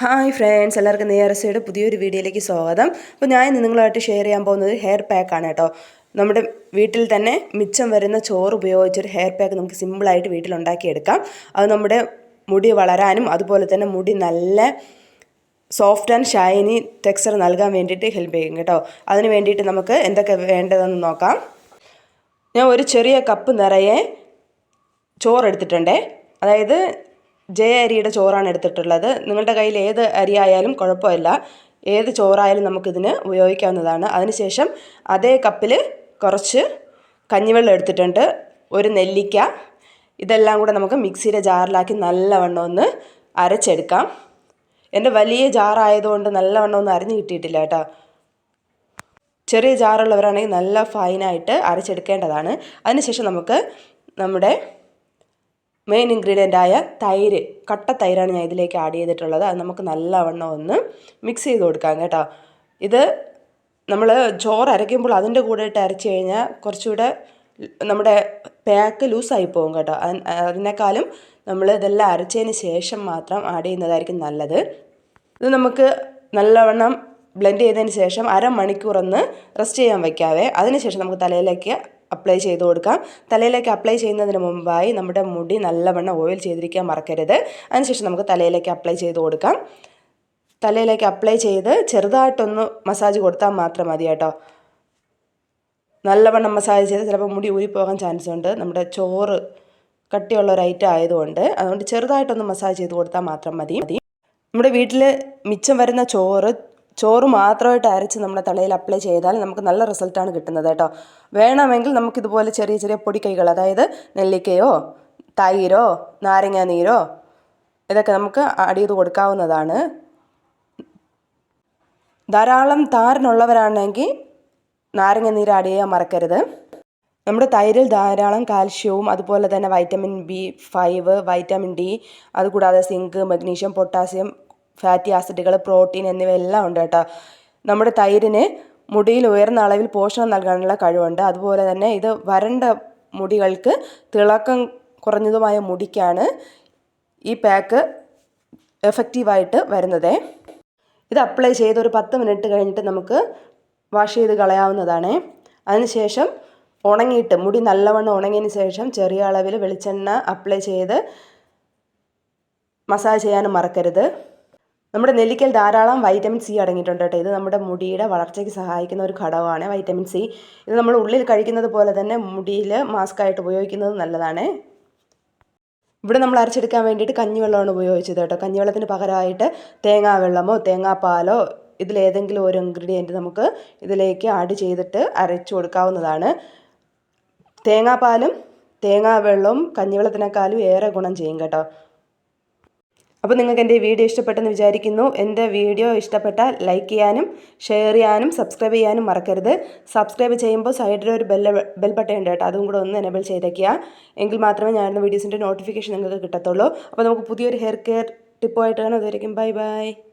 Hi friends എല്ലാവർക്കും നെയ്യാറസയുടെ പുതിയൊരു വീഡിയോയിലേക്ക് സ്വാഗതം. അപ്പോൾ ഞാൻ ഇന്ന് നിങ്ങളുമായിട്ട് ഷെയർ ചെയ്യാൻ പോകുന്നത് ഹെയർ പാക്കാണ് കേട്ടോ. നമ്മുടെ വീട്ടിൽ തന്നെ മിച്ചം വരുന്ന ചോറ് ഉപയോഗിച്ചൊരു ഹെയർ പാക്ക് നമുക്ക് സിമ്പിളായിട്ട് വീട്ടിൽ ഉണ്ടാക്കിയെടുക്കാം അത് നമ്മുടെ മുടി വളരാനും അതുപോലെ തന്നെ മുടി നല്ല സോഫ്റ്റ് ആൻഡ് ഷൈനി ടെക്സ്ചർ നൽകാൻ വേണ്ടിയിട്ട് ഹെൽപ്പ് ചെയ്യും കേട്ടോ. അതിന് വേണ്ടിയിട്ട് നമുക്ക് എന്തൊക്കെ വേണ്ടതെന്ന് നോക്കാം. ഞാൻ ഒരു ചെറിയ കപ്പ് നിറയെ ചോറ് എടുത്തിട്ടുണ്ടേ. അതായത് ജയ അരിയുടെ ചോറാണ് എടുത്തിട്ടുള്ളത്. നിങ്ങളുടെ കയ്യിൽ ഏത് അരി ആയാലും കുഴപ്പമില്ല. ഏത് ചോറായാലും നമുക്കിതിന് ഉപയോഗിക്കാവുന്നതാണ്. അതിനുശേഷം അതേ കപ്പിൽ കുറച്ച് കഞ്ഞിവെള്ളം എടുത്തിട്ടുണ്ട്. ഒരു നെല്ലിക്ക. ഇതെല്ലാം കൂടെ നമുക്ക് മിക്സിയുടെ ജാറിലാക്കി നല്ലവണ്ണം ഒന്ന് അരച്ചെടുക്കാം. എന്റെ വലിയ ജാറായതുകൊണ്ട് നല്ലവണ്ണം ഒന്നും അരിഞ്ഞ് കിട്ടിയിട്ടില്ല കേട്ടോ. ചെറിയ ജാറുള്ളവരാണെങ്കിൽ നല്ല ഫൈനായിട്ട് അരച്ചെടുക്കേണ്ടതാണ്. അതിനുശേഷം നമുക്ക് നമ്മുടെ മെയിൻ ഇൻഗ്രീഡിയന്റ് ആയ തൈര് കട്ട തൈരാണ് ഞാൻ ഇതിലേക്ക് ആഡ് ചെയ്തിട്ടുള്ളത്. അത് നമുക്ക് നല്ലവണ്ണം ഒന്ന് മിക്സ് ചെയ്ത് കൊടുക്കാം കേട്ടോ. ഇത് നമ്മൾ ചോറ് അരയ്ക്കുമ്പോൾ അതിന്റെ കൂടെ ഇട്ട് അരച്ച് കഴിഞ്ഞാൽ കുറച്ചുകൂടെ നമ്മുടെ പാക്ക് ലൂസായി പോകും കേട്ടോ. അതിനേക്കാളും നമ്മൾ ഇതെല്ലാം അരച്ചതിന് ശേഷം മാത്രം ആഡ് ചെയ്യുന്നതായിരിക്കും നല്ലത്. ഇത് നമുക്ക് നല്ലവണ്ണം ബ്ലെൻഡ് ചെയ്തതിന് ശേഷം അരമണിക്കൂറൊന്ന് റെസ്റ്റ് ചെയ്യാൻ വയ്ക്കാവേ. അതിനുശേഷം നമുക്ക് തലയിലേക്ക് അപ്ലൈ ചെയ്ത് കൊടുക്കാം. തലയിലേക്ക് അപ്ലൈ ചെയ്യുന്നതിന് മുമ്പായി നമ്മുടെ മുടി നല്ലവണ്ണം ഓയിൽ ചെയ്തിരിക്കാൻ മറക്കരുത്. അതിനുശേഷം നമുക്ക് തലയിലേക്ക് അപ്ലൈ ചെയ്ത് കൊടുക്കാം. തലയിലേക്ക് അപ്ലൈ ചെയ്ത് ചെറുതായിട്ടൊന്ന് മസാജ് കൊടുത്താൽ മാത്രം മതി കേട്ടോ. നല്ലവണ്ണം മസാജ് ചെയ്ത് ചിലപ്പോൾ മുടി ഊരിപ്പോകാൻ ചാൻസ് ഉണ്ട്. നമ്മുടെ ചോറ് കട്ടിയുള്ള ഒരു ഐറ്റം ആയതുകൊണ്ട് അതുകൊണ്ട് ചെറുതായിട്ടൊന്ന് മസാജ് ചെയ്ത് കൊടുത്താൽ മാത്രം മതി. നമ്മുടെ വീട്ടിൽ മിച്ചം വരുന്ന ചോറ് ചോറ് മാത്രമായിട്ട് അരച്ച് നമ്മുടെ തലയിൽ അപ്ലൈ ചെയ്താൽ നമുക്ക് നല്ല റിസൾട്ടാണ് കിട്ടുന്നത് കേട്ടോ. വേണമെങ്കിൽ നമുക്കിതുപോലെ ചെറിയ ചെറിയ പൊടിക്കൈകൾ അതായത് നെല്ലിക്കയോ തൈരോ നാരങ്ങ നീരോ ഇതൊക്കെ നമുക്ക് ആഡ് ചെയ്ത് കൊടുക്കാവുന്നതാണ്. ധാരാളം താരനുള്ളവരാണെങ്കിൽ നാരങ്ങ നീര് ആഡ് ചെയ്യാൻ മറക്കരുത്. നമ്മുടെ തൈരിൽ ധാരാളം കാൽഷ്യവും അതുപോലെ തന്നെ vitamin B five vitamin D അതുകൂടാതെ സിങ്ക് മഗ്നീഷ്യം പൊട്ടാസ്യം ഫാറ്റി ആസിഡുകൾ പ്രോട്ടീൻ എന്നിവയെല്ലാം ഉണ്ട് കേട്ടോ. നമ്മുടെ തൈരിന് മുടിയിൽ ഉയർന്ന അളവിൽ പോഷണം നൽകാനുള്ള കഴിവുണ്ട്. അതുപോലെ തന്നെ ഇത് വരണ്ട മുടികൾക്ക് തിളക്കം കുറഞ്ഞതുമായ മുടിക്കാണ് ഈ പാക്ക് എഫക്റ്റീവായിട്ട് വരുന്നത്. ഇത് അപ്ലൈ ചെയ്ത് ഒരു പത്ത് മിനിറ്റ് കഴിഞ്ഞിട്ട് നമുക്ക് വാഷ് ചെയ്ത് കളയാവുന്നതാണ്. അതിനുശേഷം ഉണങ്ങിയിട്ട് മുടി നല്ലവണ്ണം ഉണങ്ങിയതിന് ശേഷം ചെറിയ അളവിൽ വെളിച്ചെണ്ണ അപ്ലൈ ചെയ്ത് മസാജ് ചെയ്യാനും മറക്കരുത്. നമ്മുടെ നെല്ലിക്കൽ ധാരാളം വൈറ്റമിൻ സി അടങ്ങിയിട്ടുണ്ട് കേട്ടോ. ഇത് നമ്മുടെ മുടിയുടെ വളർച്ചയ്ക്ക് സഹായിക്കുന്ന ഒരു ഘടകമാണ് വൈറ്റമിൻ സി ഇത് നമ്മൾ ഉള്ളിൽ കഴിക്കുന്നത് പോലെ തന്നെ മുടിയിൽ മാസ്കായിട്ട് ഉപയോഗിക്കുന്നത് നല്ലതാണ്. ഇവിടെ നമ്മൾ അരച്ചെടുക്കാൻ വേണ്ടിയിട്ട് കഞ്ഞിവെള്ളമാണ് ഉപയോഗിച്ചത് കേട്ടോ. കഞ്ഞിവെള്ളത്തിന് പകരമായിട്ട് തേങ്ങാവെള്ളമോ തേങ്ങാപ്പാലോ ഇതിലേതെങ്കിലും ഒരു ഇൻഗ്രീഡിയന്റ് നമുക്ക് ഇതിലേക്ക് ആഡ് ചെയ്തിട്ട് അരച്ചു കൊടുക്കാവുന്നതാണ്. തേങ്ങാപ്പാലും തേങ്ങാവെള്ളവും കഞ്ഞിവെള്ളത്തിനേക്കാളും ഏറെ ഗുണം ചെയ്യും കേട്ടോ. അപ്പോൾ നിങ്ങൾക്ക് എന്റെ വീഡിയോ ഇഷ്ടപ്പെട്ടെന്ന് വിചാരിക്കുന്നു. എന്റെ വീഡിയോ ഇഷ്ടപ്പെട്ടാൽ ലൈക്ക് ചെയ്യാനും ഷെയർ ചെയ്യാനും സബ്സ്ക്രൈബ് ചെയ്യാനും മറക്കരുത്. സബ്സ്ക്രൈബ് ചെയ്യുമ്പോൾ സൈഡിൽ ഒരു ബെൽ ബെൽ ബട്ടൺ ഉണ്ട് കേട്ടോ. അതും കൂടെ ഒന്ന് എനേബിൾ ചെയ്തേക്കുക. എങ്കിൽ മാത്രമേ ഞാനിടുന്ന വീഡിയോസിന്റെ നോട്ടിഫിക്കേഷൻ നിങ്ങൾക്ക് കിട്ടത്തുള്ളൂ. അപ്പോൾ നമുക്ക് പുതിയൊരു ഹെയർ കെയർ ടിപ്പായിട്ട് കാണാം. അതുവരെയും ബൈ ബൈ